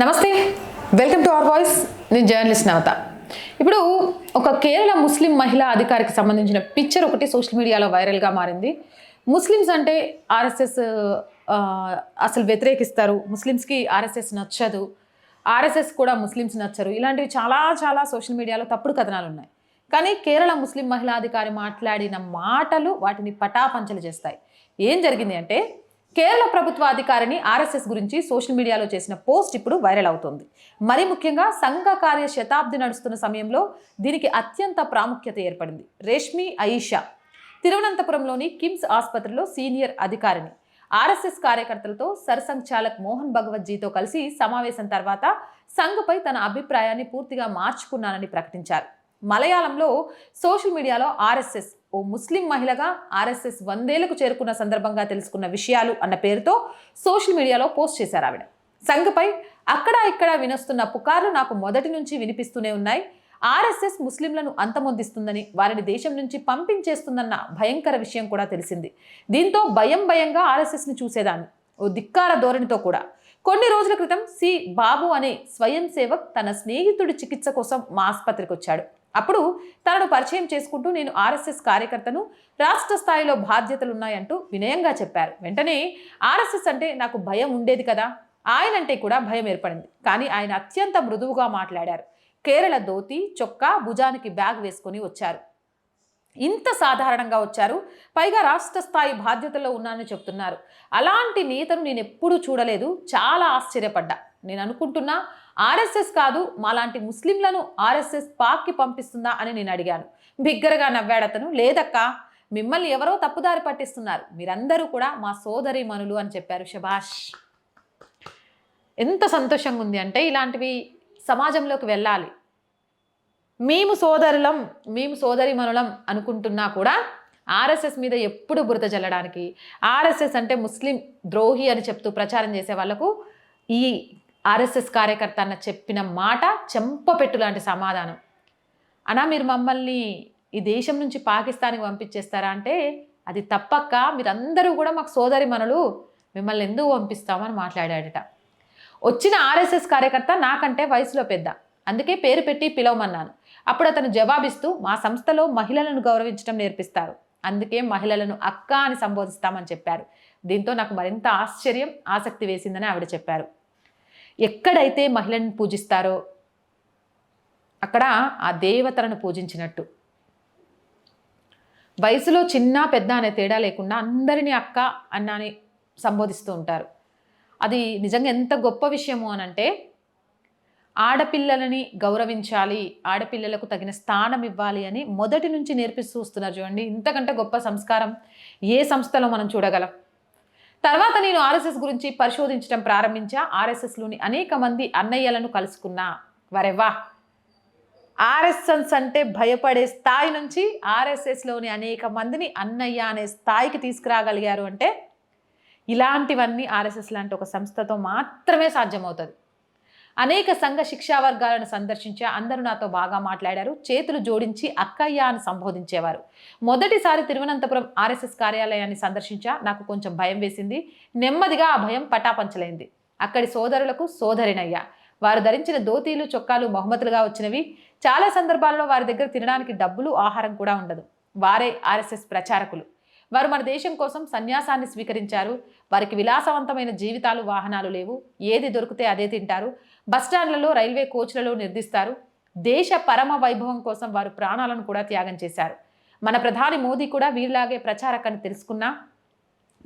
నమస్తే welcome to our voice. నేను journalist Navata. ఇప్పుడు ఒక కేరళ ముస్లిం మహిళా అధికారికి సంబంధించిన పిక్చర్ ఒకటి సోషల్ మీడియాలో వైరల్గా మారింది. ముస్లిమ్స్ అంటే ఆర్ఎస్ఎస్ అసలు వ్యతిరేకిస్తారు. ముస్లిమ్స్కి ఆర్ఎస్ఎస్ నచ్చదు. ఆర్ఎస్ఎస్ కూడా ముస్లిమ్స్ నచ్చరు. ఇలాంటివి చాలా చాలా సోషల్ మీడియాలో తప్పుడు కథనాలు ఉన్నాయి. కానీ కేరళ ముస్లిం మహిళా అధికారి మాట్లాడిన మాటలు వాటిని పటాపంచలు చేస్తాయి. ఏం జరిగింది అంటే కేరళ ప్రభుత్వ అధికారిని ఆర్ఎస్ఎస్ గురించి సోషల్ మీడియాలో చేసిన పోస్ట్ ఇప్పుడు వైరల్ అవుతోంది. మరి ముఖ్యంగా సంఘ కార్య శతాబ్ది నడుస్తున్న సమయంలో దీనికి అత్యంత ప్రాముఖ్యత ఏర్పడింది. రేష్మి అయిషా తిరువనంతపురంలోని కిమ్స్ ఆసుపత్రిలో సీనియర్ అధికారిని ఆర్ఎస్ఎస్ కార్యకర్తలతో సరసంఘచాలక్ మోహన్ భగవత్జీతో కలిసి సమావేశం తర్వాత సంఘపై తన అభిప్రాయాన్ని పూర్తిగా మార్చుకున్నానని ప్రకటించారు. మలయాళంలో సోషల్ మీడియాలో ఆర్ఎస్ఎస్ ఓ ముస్లిం మహిళగా ఆర్ఎస్ఎస్ వందేళ్ళకు చేరుకున్న సందర్భంగా తెలుసుకున్న విషయాలు అన్న పేరుతో సోషల్ మీడియాలో పోస్ట్ చేశారు ఆవిడ. సంఘపై అక్కడ ఇక్కడ వినొస్తున్న పుకార్లు నాకు మొదటి నుంచి వినిపిస్తూనే ఉన్నాయి. ఆర్ఎస్ఎస్ ముస్లింలను అంతమొందిస్తుందని వారిని దేశం నుంచి పంపించేస్తుందన్న భయంకర విషయం కూడా తెలిసింది. దీంతో భయం భయంగా ఆర్ఎస్ఎస్ని చూసేదాన్ని. ఓ ధిక్కార ధోరణితో కూడా. కొన్ని రోజుల క్రితం సి బాబు అనే స్వయం సేవక్ తన స్నేహితుడి చికిత్స కోసం మా ఆసుపత్రికి వచ్చాడు. అప్పుడు తనను పరిచయం చేసుకుంటూ నేను ఆర్ఎస్ఎస్ కార్యకర్తను రాష్ట్ర స్థాయిలో బాధ్యతలున్నాయంటూ వినయంగా చెప్పారు. వెంటనే ఆర్ఎస్ఎస్ అంటే నాకు భయం ఉండేది కదా. ఆయనంటే కూడా భయం ఏర్పడింది. కానీ ఆయన అత్యంత మృదువుగా మాట్లాడారు. కేరళ ధోతి చొక్కా భుజానికి బ్యాగ్ వేసుకొని వచ్చారు. ఇంత సాధారణంగా వచ్చారు. పైగా రాష్ట్ర స్థాయి బాధ్యతల్లో ఉన్నానని చెప్తున్నారు. అలాంటి నేతను నేను ఎప్పుడూ చూడలేదు. చాలా ఆశ్చర్యపడ్డా. నేను అనుకుంటున్నా ఆర్ఎస్ఎస్ కాదు మాలాంటి ముస్లింలను ఆర్ఎస్ఎస్ పాక్కి పంపిస్తుందా అని నేను అడిగాను. బిగ్గరగా నవ్వాడతను లేదక్క మిమ్మల్ని ఎవరో తప్పుదారి పట్టిస్తున్నారు మీరందరూ కూడా మా సోదరి మనులు అని చెప్పారు శభాష్. ఎంత సంతోషంగా ఉంది అంటే ఇలాంటివి సమాజంలోకి వెళ్ళాలి. మేము సోదరులం మేము సోదరి మనులం అనుకుంటున్నా కూడా ఆర్ఎస్ఎస్ మీద ఎప్పుడు బురద జల్లడానికి ఆర్ఎస్ఎస్ అంటే ముస్లిం ద్రోహి అని చెప్తూ ప్రచారం చేసే వాళ్ళకు ఈ ఆర్ఎస్ఎస్ కార్యకర్త అన్న చెప్పిన మాట చెంపపెట్టు లాంటి సమాధానం. అనా మీరు మమ్మల్ని ఈ దేశం నుంచి పాకిస్తాన్కి పంపించేస్తారా అంటే అది తప్పక్క మీరందరూ కూడా మాకు సోదరి మనలు మిమ్మల్ని ఎందుకు పంపిస్తామని మాట్లాడాడట. వచ్చిన ఆర్ఎస్ఎస్ కార్యకర్త నాకంటే వయసులో పెద్ద. అందుకే పేరు పెట్టి పిలవమన్నాను. అప్పుడు అతను జవాబిస్తూ మా సంస్థలో మహిళలను గౌరవించడం నేర్పిస్తారు. అందుకే మహిళలను అక్క అని సంబోధిస్తామని చెప్పారు. దీంతో నాకు మరింత ఆశ్చర్యం ఆసక్తి వేసిందని ఆవిడ చెప్పారు. ఎక్కడైతే మహిళను పూజిస్తారో అక్కడ ఆ దేవతలను పూజించినట్టు. వయసులో చిన్న పెద్ద అనే తేడా లేకుండా అందరినీ అక్క అన్నాని సంబోధిస్తూ ఉంటారు. అది నిజంగా ఎంత గొప్ప విషయము అని అంటే ఆడపిల్లలని గౌరవించాలి ఆడపిల్లలకు తగిన స్థానం ఇవ్వాలి అని మొదటి నుంచి నేర్పిస్తూ వస్తున్నారు చూడండి. ఇంతకంటే గొప్ప సంస్కారం ఏ సంస్థలో మనం చూడగలం? తర్వాత నేను ఆర్ఎస్ఎస్ గురించి పరిశోధించడం ప్రారంభించా. ఆర్ఎస్ఎస్లోని అనేక మంది అన్నయ్యలను కలుసుకున్నా. వరెవ్వా ఆర్ఎస్ఎస్ అంటే భయపడే స్థాయి నుంచి ఆర్ఎస్ఎస్లోని అనేక మందిని అన్నయ్య అనే స్థాయికి తీసుకురాగలిగారు అంటే ఇలాంటివన్నీ ఆర్ఎస్ఎస్ లాంటి ఒక సంస్థతో మాత్రమే సాధ్యమవుతుంది. అనేక సంఘ శిక్షా వర్గాలను సందర్శించా అందరూ నాతో బాగా మాట్లాడారు. చేతులు జోడించి అక్కయ్య అని సంబోధించేవారు. మొదటిసారి తిరువనంతపురం ఆర్ఎస్ఎస్ కార్యాలయాన్ని సందర్శించా నాకు కొంచెం భయం వేసింది. నెమ్మదిగా ఆ భయం పటాపంచలైంది. అక్కడి సోదరులకు సోదరినయ్యా. వారు ధరించిన దోతీలు చొక్కాలు బహుమతులుగా వచ్చినవి. చాలా సందర్భాల్లో వారి దగ్గర తినడానికి డబ్బులు ఆహారం కూడా ఉండదు. వారే ఆర్ఎస్ఎస్ ప్రచారకులు. వారు మన దేశం కోసం సన్యాసాన్ని స్వీకరించారు. వారికి విలాసవంతమైన జీవితాలు వాహనాలు లేవు. ఏది దొరికితే అదే తింటారు. బస్టాండ్లలో రైల్వే కోచ్లలో నిర్దిస్తారు. దేశ పరమ వైభవం కోసం వారు ప్రాణాలను కూడా త్యాగం చేశారు. మన ప్రధాని మోదీ కూడా వీరిలాగే ప్రచారకని తెలుసుకున్నా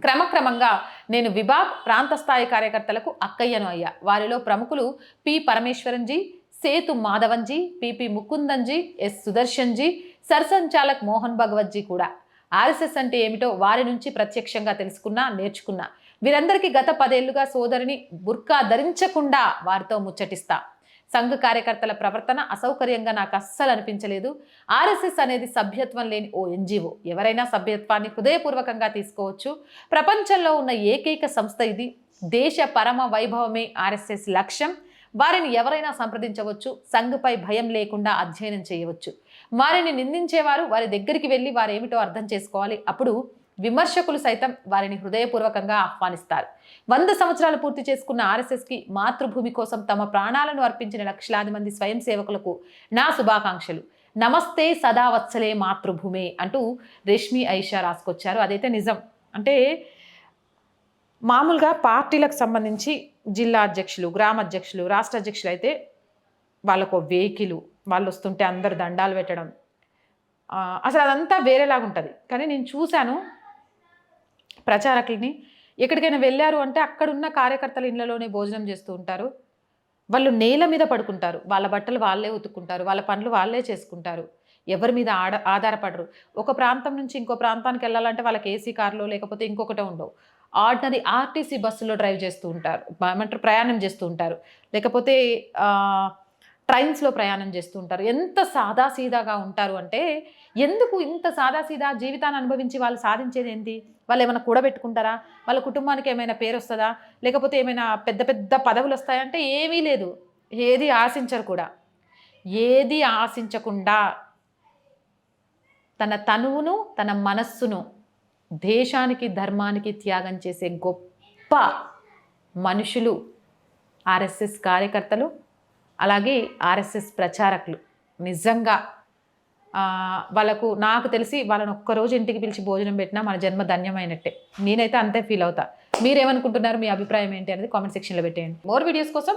క్రమక్రమంగా నేను విభాగ్ ప్రాంత స్థాయి కార్యకర్తలకు అక్కయ్యను అయ్యా. వారిలో ప్రముఖులు పి. పరమేశ్వరంజీ Sethu మాధవన్జీ PP ముకుందన్జీ S. సుదర్శన్జీ సర్సంచాలక్ మోహన్ భగవత్జీ కూడా. ఆర్ఎస్ఎస్ అంటే ఏమిటో వారి నుంచి ప్రత్యక్షంగా తెలుసుకున్నా నేర్చుకున్నా. వీరందరికీ గత పదేళ్ళుగా సోదరిని బుర్కా ధరించకుండా వారితో ముచ్చటిస్తా. సంఘ కార్యకర్తల ప్రవర్తన అసౌకర్యంగా నాకు అస్సలు అనిపించలేదు. ఆర్ఎస్ఎస్ అనేది సభ్యత్వం లేని ఓ ఎన్జిఓ. ఎవరైనా సభ్యత్వాన్ని హృదయపూర్వకంగా తీసుకోవచ్చు. ప్రపంచంలో ఉన్న ఏకైక సంస్థ ఇది. దేశ పరమ వైభవమే ఆర్ఎస్ఎస్ లక్ష్యం. వారిని ఎవరైనా సంప్రదించవచ్చు. సంఘపై భయం లేకుండా అధ్యయనం చేయవచ్చు. వారిని నిందించేవారు వారి దగ్గరికి వెళ్ళి వారేమిటో అర్థం చేసుకోవాలి. అప్పుడు విమర్శకులు సైతం వారిని హృదయపూర్వకంగా ఆహ్వానిస్తారు. వంద సంవత్సరాలు పూర్తి చేసుకున్న ఆర్ఎస్ఎస్కి మాతృభూమి కోసం తమ ప్రాణాలను అర్పించిన లక్షలాది మంది స్వయం సేవకులకు నా శుభాకాంక్షలు. నమస్తే సదావత్సలే మాతృభూమే అంటూ రేష్మి ఐషా రాసుకొచ్చారు. అదైతే నిజం. అంటే మామూలుగా పార్టీలకు సంబంధించి జిల్లా అధ్యక్షులు గ్రామ అధ్యక్షులు రాష్ట్ర అధ్యక్షులు అయితే వాళ్ళకు వెహికలు వాళ్ళు వస్తుంటే అందరు దండాలు పెట్టడం. అసలు అదంతా వేరేలాగా ఉంటుంది కానీ నేను చూశాను ప్రచారకుల్ని ఎక్కడికైనా వెళ్ళారు అంటే అక్కడున్న కార్యకర్తల ఇళ్ళలోనే భోజనం చేస్తూ ఉంటారు. వాళ్ళు నేల మీద పడుకుంటారు. వాళ్ళ బట్టలు వాళ్ళే ఉతుక్కుంటారు. వాళ్ళ పనులు వాళ్ళే చేసుకుంటారు. ఎవరి మీద ఆడ ఆధారపడరు. ఒక ప్రాంతం నుంచి ఇంకో ప్రాంతానికి వెళ్ళాలంటే వాళ్ళకి ఏసీ కార్లో లేకపోతే ఇంకొకటే ఉండవు. ఆర్డినరీ ఆర్టీసీ బస్సులో డ్రైవ్ చేస్తూ ఉంటారు. బ- ఏమంటారు? ప్రయాణం చేస్తూ ఉంటారు. లేకపోతే ట్రైన్స్లో ప్రయాణం చేస్తూ ఉంటారు. ఎంత సాదాసీదాగా ఉంటారు అంటే ఎందుకు ఇంత సాదాసీదా జీవితాన్ని అనుభవించి వాళ్ళు సాధించేది ఏంటి? వాళ్ళు ఏమైనా కూడబెట్టుకుంటారా? వాళ్ళ కుటుంబానికి ఏమైనా పేరు వస్తుందా? లేకపోతే ఏమైనా పెద్ద పెద్ద పదవులు వస్తాయంటే ఏమీ లేదు. ఏది ఆశించరు కూడా. ఏది ఆశించకుండా తన తనువును తన మనస్సును దేశానికి ధర్మానికి త్యాగం చేసే గొప్ప మనుషులు ఆర్ఎస్ఎస్ కార్యకర్తలు అలాగే ఆర్ఎస్ఎస్ ప్రచారకులు. నిజంగా వాళ్ళకు నాకు తెలిసి వాళ్ళని ఒక్కరోజు ఇంటికి పిలిచి భోజనం పెట్టినా మన జన్మ ధన్యమైనట్టే. నేనైతే అంతే ఫీల్ అవుతా. మీరేమనుకుంటున్నారు? మీ అభిప్రాయం ఏంటి అనేది కామెంట్ సెక్షన్లో పెట్టేయండి. మోర్ వీడియోస్ కోసం